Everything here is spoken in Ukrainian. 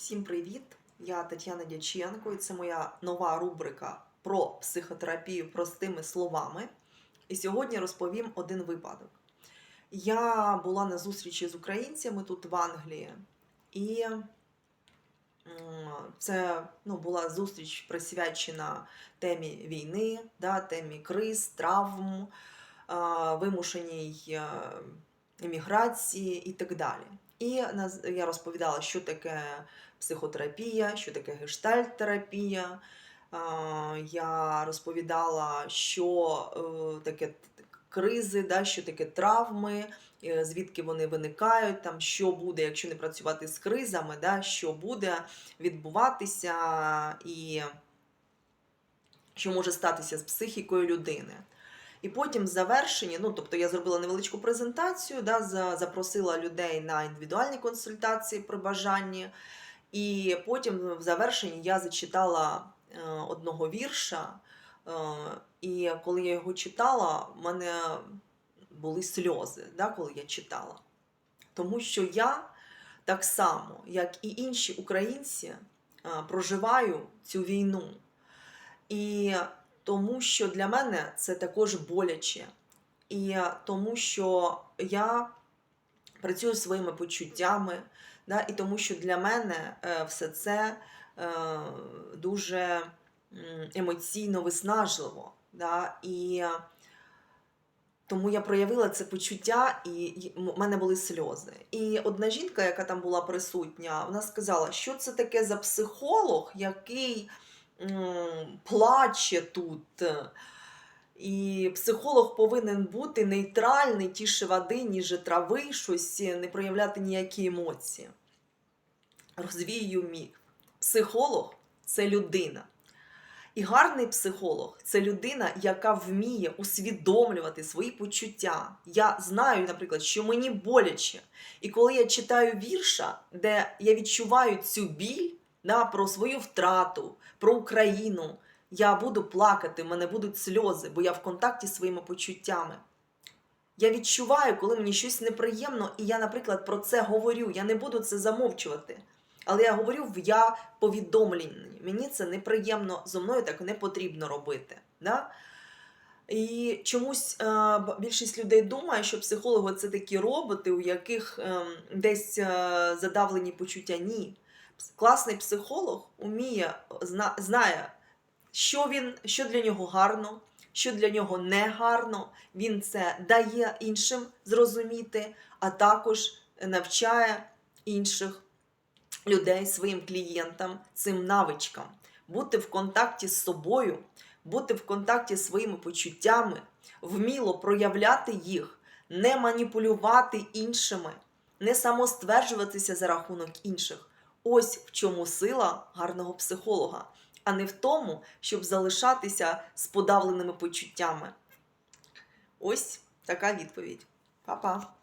Всім привіт! Я Тетяна Дяченко, і це моя нова рубрика про психотерапію простими словами. І сьогодні розповім один випадок. Я була на зустрічі з українцями тут в Англії, і це ну, була зустріч присвячена темі війни, да, темі криз, травм, вимушеній е, еміграції і так далі. І я розповідала, що таке психотерапія, що таке гештальт-терапія. Я розповідала, що е, таке кризи, що таке травми, е, звідки вони виникають, там, що буде, якщо не працювати з кризами, що буде відбуватися і що може статися з психікою людини. І потім в завершенні, ну тобто я зробила невеличку презентацію, да, запросила людей на індивідуальні консультації при бажанні. І потім в завершенні я зачитала е, одного вірша. Е, і коли я його читала, в мене були сльози, да, коли я читала. Тому що я так само, як і інші українці, е, проживаю цю війну. І тому що для мене це також боляче. І тому що я працюю своїми почуттями, да, і тому що для мене е, все це е, дуже емоційно виснажливо. Да, і тому я проявила це почуття, і в мене були сльози. І одна жінка, яка там була присутня, вона сказала, що це таке за психолог, який плаче тут. І психолог повинен бути нейтральний, тіше води, ніже трави, щось не проявляти ніякі емоції. Розвію міг. Психолог це людина. І гарний психолог це людина, яка вміє усвідомлювати свої почуття. Я знаю, наприклад, що мені боляче. І коли я читаю вірша, де я відчуваю цю біль да, про свою втрату, про Україну, я буду плакати, в мене будуть сльози, бо я в контакті зі своїми почуттями. Я відчуваю, коли мені щось неприємно, і я, наприклад, про це говорю. Я не буду це замовчувати. Але я говорю в я повідомленні. Мені це неприємно, зо мною так не потрібно робити. Да? І чомусь е, більшість людей думає, що психологи це такі роботи, у яких ем, десь е, задавлені почуття. Ні. Класний психолог уміє, знає, що, він, що для нього гарно, що для нього не гарно. Він це дає іншим зрозуміти, а також навчає інших людей, своїм клієнтам цим навичкам. Бути в контакті з собою, бути в контакті з своїми почуттями, вміло проявляти їх, не маніпулювати іншими, не самостверджуватися за рахунок інших. Ось в чому сила гарного психолога, а не в тому, щоб залишатися з подавленими почуттями. Ось така відповідь. Па-па.